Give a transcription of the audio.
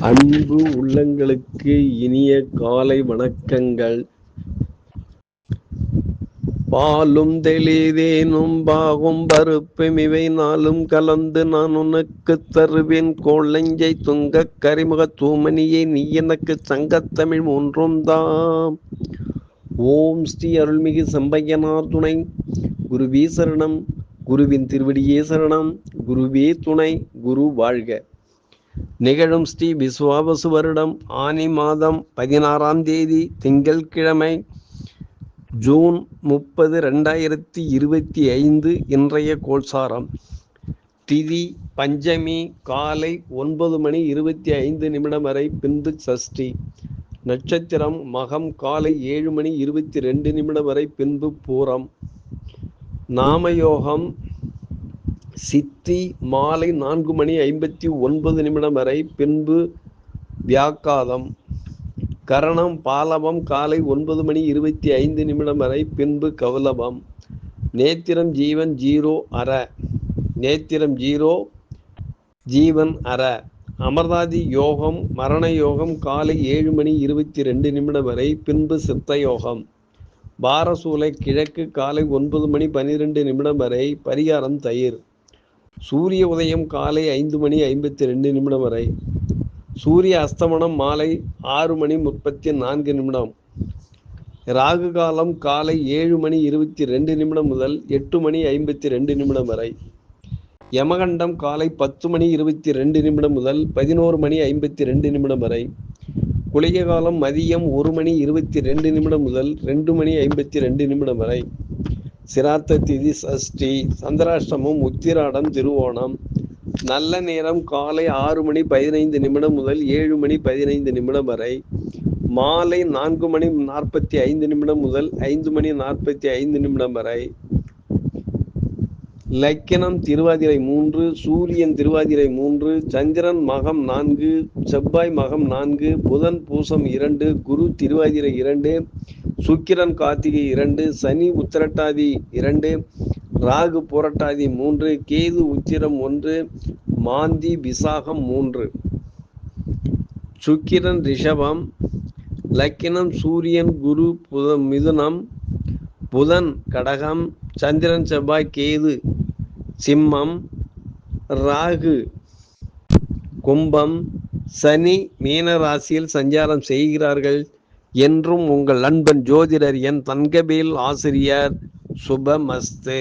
அன்பு உள்ளங்களுக்கு இனிய காலை வணக்கங்கள். பாலும் தெளிதேனும் பாகும் பருப்பும் இவை நாளும் கலந்து நான் உனக்கு தருவேன். கோளஞ்சை துங்க கரிமுக தூமணியை நீ எனக்கு சங்கத்தமிழ் ஒன்றும் தாம். ஓம் ஸ்ரீ அருள்மிகு செம்பையனார் துணை. குருவீசரணம் குருவின் திருவடியே சரணம். குருவே துணை. குரு வாழ்க. நிகழும் ஸ்ரீ விஸ்வாவசு வருடம் ஆனி மாதம் பதினாறாம் தேதி திங்கள்கிழமை ஜூன் முப்பது ரெண்டாயிரத்தி இருபத்தி ஐந்து இன்றைய கோல்சாரம் திதி பஞ்சமி காலை ஒன்பது மணி இருபத்தி ஐந்து நிமிடம் வரை பின்பு சஷ்டி. நட்சத்திரம் மகம் காலை ஏழு மணி இருபத்தி ரெண்டு நிமிடம் வரை பின்பு பூரம். நாமயோகம் சித்தி மாலை நான்கு மணி ஐம்பத்தி ஒன்பது நிமிடம் வரை பின்பு வியாக்காதம் கரணம் பாலவம் காலை ஒன்பது மணி இருபத்தி ஐந்து நிமிடம் வரை பின்பு கவுலபம் நேத்திரம் ஜீவன் ஜீரோ அற. நேத்திரம் ஜீரோ ஜீவன் அற. அமர்தாதி யோகம் மரண யோகம் காலை ஏழு மணி இருபத்தி ரெண்டு நிமிடம் வரை பின்பு சித்த யோகம். பாரசூலை கிழக்கு காலை ஒன்பது மணி பனிரெண்டு நிமிடம் வரை பரிகாரம் தயிர். சூரிய உதயம் காலை ஐந்து மணி ஐம்பத்தி ரெண்டு நிமிடம் வரை. சூரிய அஸ்தமனம் மாலை ஆறு மணி முப்பத்தி நான்கு நிமிடம். ராகு காலம் காலை ஏழு மணி இருபத்தி ரெண்டு நிமிடம் முதல் எட்டு மணி ஐம்பத்தி ரெண்டு நிமிடம் வரை. யமகண்டம் காலை பத்து மணி இருபத்தி ரெண்டு நிமிடம் முதல் பதினோரு மணி ஐம்பத்தி ரெண்டு நிமிடம் வரை. குளிகை காலம் மதியம் ஒரு மணி இருபத்தி ரெண்டு நிமிடம் முதல் ரெண்டு மணி ஐம்பத்தி ரெண்டு நிமிடம் வரை. சிராத்த திதி சஷ்டி சந்திராஷ்டமம் உத்திராடம் திருவோணம். நல்ல நேரம் காலை ஆறு மணி பதினைந்து நிமிடம் முதல் ஏழு மணி பதினைந்து நிமிடம் வரை. மாலை நான்கு மணி நாற்பத்தி ஐந்து நிமிடம் முதல் ஐந்து மணி நாற்பத்தி ஐந்து நிமிடம் வரை. லக்கினம் திருவாதிரை மூன்று சூரியன் திருவாதிரை மூன்று சந்திரன் மகம் நான்கு செவ்வாய் மகம் நான்கு புதன் பூசம் இரண்டு குரு திருவாதிரை இரண்டு சுக்கிரன் கார்த்திகை இரண்டு சனி உத்திரட்டாதி இரண்டு ராகு புரட்டாதி மூன்று கேது உத்திரம் ஒன்று மாந்தி விசாகம் மூன்று. சுக்கிரன் ரிஷபம் லக்கினம் சூரியன் குரு புத மிதுனம் புதன் கடகம் சந்திரன் செவ்வாய் கேது சிம்மம் ராகு கும்பம் சனி மீன ராசியில் சஞ்சாரம் செய்கிறார்கள். என்றும் உங்கள் நண்பன் ஜோதிடர் என் தங்கவேல் ஆசிரியர் சுபமஸ்து.